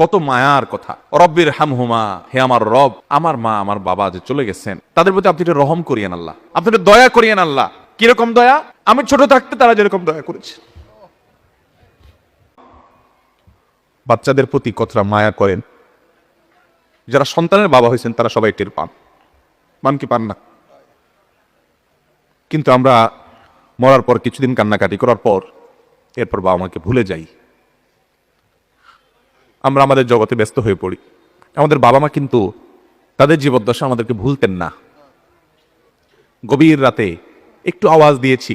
কত মায়ার কথা। রব্বির হামহুমা, হে আমার রব, আমার মা, আমার বাবা যে চলে গেছেন, তাদের প্রতি আপনি রহম করিয়েন আল্লাহ। আপনি দয়া করিয়েন আল্লাহ। কীরকম দয়া? আমি ছোট থাকতে তারা যেরকম দয়া করেছে। বাচ্চাদের প্রতি কতটা মায়া করেন। যারা সন্তানের বাবা হয়েছেন, তারা সবাই টের পান। পান কি পান না। কিন্তু আমরা মরার পর, কিছুদিন কান্নাকাটি করার পর, এরপর বাবা মাকে ভুলে যাই। আমরা আমাদের জগতে ব্যস্ত হয়ে পড়ি। আমাদের বাবা মা কিন্তু তাদের জীবদ্দশা আমাদেরকে ভুলতেন না। গভীর রাতে একটু আওয়াজ দিয়েছি,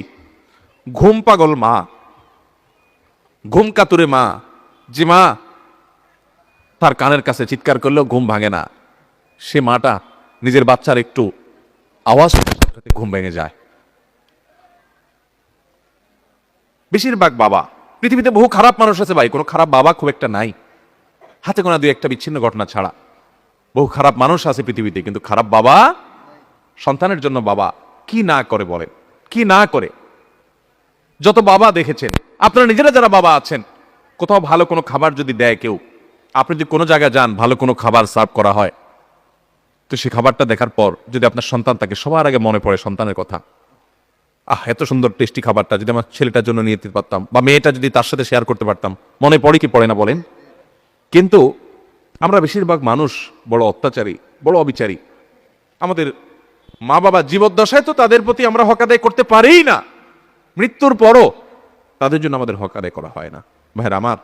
ঘুম পাগল মা, ঘুম কাতুরে মা যে মা। তার কানের কাছে চিৎকার করলেও ঘুম ভাঙে না। সে মাটা নিজের বাচ্চার একটু আওয়াজ ঘুম ভেঙে যায়। বেশিরভাগ বাবা, পৃথিবীতে বহু খারাপ মানুষ আছে ভাই, কোনো খারাপ বাবা খুব একটা নাই। হাতে গোনা দুই একটা বিচ্ছিন্ন ঘটনা ছাড়া। বহু খারাপ মানুষ আছে পৃথিবীতে, কিন্তু খারাপ বাবা, সন্তানের জন্য বাবা কি না করে বলেন? কি না করে? যত বাবা দেখেছেন, আপনারা নিজেরা যারা বাবা আছেন, কোথাও ভালো কোনো খাবার যদি দেয় কেউ, আপনি যদি কোনো জায়গায় যান, ভালো কোনো খাবার সার্ভ করা হয়, তো সেই খাবারটা দেখার পর যদি আপনার সন্তান তাকে সবার আগে মনে পড়ে সন্তানের কথা, আহ, এত সুন্দর টেস্টি খাবারটা যদি আমার ছেলেটার জন্য নিয়ে যেতে পারতাম, বা মেয়েটা যদি তার সাথে শেয়ার করতে পারতাম, মনে পড়ে কি পড়ে না বলেন? কিন্তু আমরা বেশিরভাগ মানুষ বড় অত্যাচারী, বড় অবিচারী। আমাদের মা বাবা জীবদ্দশায় তো তাদের প্রতি আমরা হক আদায় করতে পারিই না। মৃত্যুর পরও তাদের জন্য আমাদের হক আদায় করা হয় না। ভাইয়ের আমার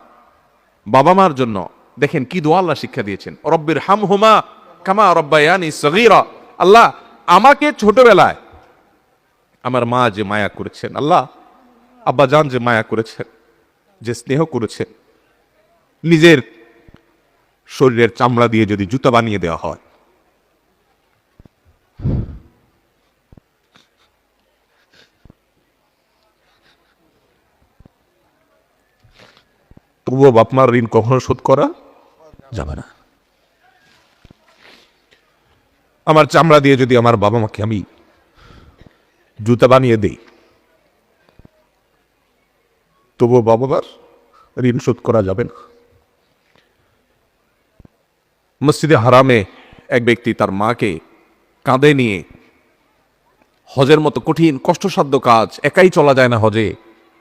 বাবা মার জন্য দেখেন কি দোয়া আল্লাহ শিক্ষা দিয়েছেন। রব্বির হাম হুমা কামা রব্বায়ানি সগীরা। আল্লাহ আমাকে ছোটবেলায় আমার মা যে মায়া করেছেন, আল্লাহ আব্বা জান যে মায়া করেছেন, যে স্নেহ করেছেন, নিজের শরীরের চামড়া দিয়ে যদি জুতা বানিয়ে দেওয়া হয়। তবুও বাপমার ঋণ কখনো শোধ করা যাবে না। আমার চামড়া দিয়ে যদি আমার বাবা মাকে আমি জুতা বানিয়ে দেই, তবুও বাবা মার ঋণ শোধ করা যাবে না। মসজিদে হারামে এক ব্যক্তি তার মাকে কাঁধে নিয়ে হজের মতো কঠিন, কষ্টসাধ্য কাজ, একাই চলা যায় না হজে।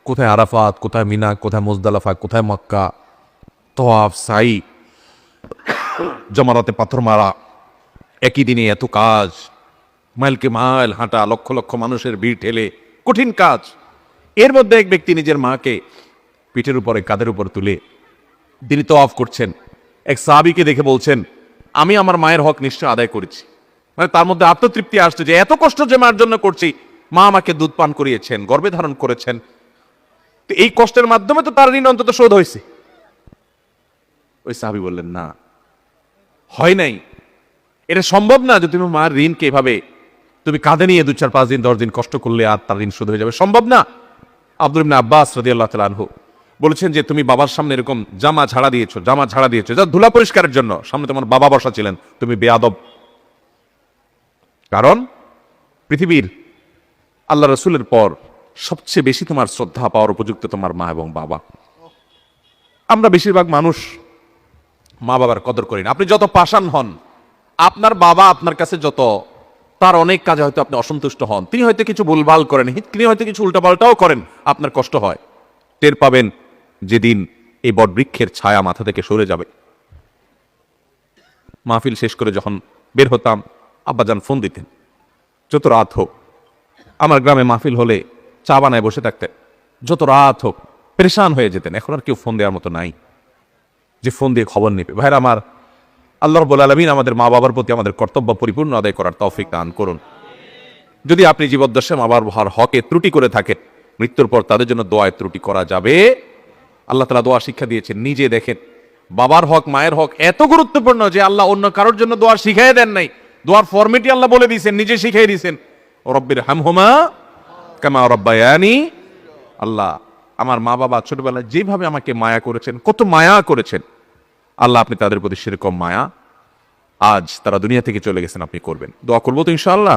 কোথায় আরাফাত, কোথায় মিনা, কোথায় মোজদালাফা, কোথায় মক্কা? তোয়াফ সাই, জমারাতে পাথর মারা। একই দিনে এত কাজ। মাইলকে মাইল হাঁটা, লক্ষ লক্ষ মানুষের ভিড় ঠেলে। কঠিন কাজ। এর মধ্যে এক ব্যক্তি নিজের মাকে পিঠের উপরে, কাঁধের উপর তুলে। তিনি তো অফ করছেন। এক সাহাবিকে দেখে বলছেন, আমি আমার মায়ের হক নিশ্চয় আদায় করেছি। মানে তার মধ্যে আত্মতৃপ্তি আসছে যে, এত কষ্ট যে মার জন্য করছি, মা আমাকে দুধ পান করিয়েছেন, গর্ভে ধারণ করেছেন। তো এই কষ্টের মাধ্যমে তো তার ঋণ অন্তত শোধ হয়েছে। ওই সাহাবি বললেন, না, হয় নাই। এটা সম্ভব না যে তুমি মার ঋণকে এভাবে, তুমি কাঁধে নিয়ে দু চার পাঁচ দিন, দশ দিন কষ্ট করলে আর তার ঋণ শোধ হয়ে যাবে। সম্ভব না। আব্দুল আব্বাস রদি আল্লাহ তালহু বলেছেন যে তুমি বাবার সামনে এরকম জামা ঝাড়া দিয়েছ, জামা ঝাড়া দিয়েছ। যা ধুলা পরিষ্কারের জন্য। সামনে তোমার বাবা বসা ছিলেন, তুমি বেয়াদব। কারণ পৃথিবীর আল্লাহ রসুলের পর সবচেয়ে বেশি তোমার শ্রদ্ধা পাওয়ার উপযুক্ত তোমার মা এবং বাবা। আমরা বেশিরভাগ মানুষ মা বাবার কদর করি না। আপনি যত পাষাণ হন, আপনার বাবা আপনার কাছে যত, তার অনেক কাজে হয়তো আপনি অসন্তুষ্ট হন। তিনি হয়তো কিছু ভুলভাল করেন, তিনি হয়তো কিছু উল্টাপাল্টাও করেন, আপনার কষ্ট হয়। টের পাবেন যেদিন এই বটবৃক্ষের ছায়া মাথা থেকে সরে যাবে। মাহফিল শেষ করে যখন বের হতাম, আব্বাজান ফোন দিতেন, যত রাত হোক, আমার গ্রামে মাহফিল হলে চা বানায় বসে থাকতেন। যত রাত হোক, পরেশান হয়ে যেতেন। এখন আর কেউ ফোন দেওয়ার মতো নাই। যে ফোন দিয়ে খবর নেবে। ভাইরা আমার, আল্লাহ রব্বুল আলমিন আমাদের মা বাবার প্রতি আমাদের কর্তব্য পরিপূর্ণ আদায় করার তৌফিক দান করুন। যদি আপনি জীবদ্দশায় মা বাবার হকে ত্রুটি করে থাকেন, মৃত্যুর পর তাদের জন্য দোয়ায় ত্রুটি করা যাবে। আল্লাহ তালা দোয়া শিক্ষা দিয়েছেন, নিজে দেখেন। বাবার হক, মায়ের হক এত গুরুত্বপূর্ণ যে আল্লাহ অন্য কারোর জন্য দোয়া শিখাই দেন নাই। দোয়ার ফর্মেটই আল্লাহ বলে দিয়েছেন, নিজে শিখাই দিয়েছেন। রব্বির হামহুমা কামা রব্বায়ানি। আল্লাহ, আমার মা বাবা ছোটবেলায় যেভাবে আমাকে মায়া করেছেন, কত মায়া করেছেন। আল্লাহ আপনি তাদের প্রতি সেরকম মায়া আজ তারা দুনিয়া থেকে চলে গেছেন, আপনি করবেন। দোয়া করব তো ইনশাআল্লাহ?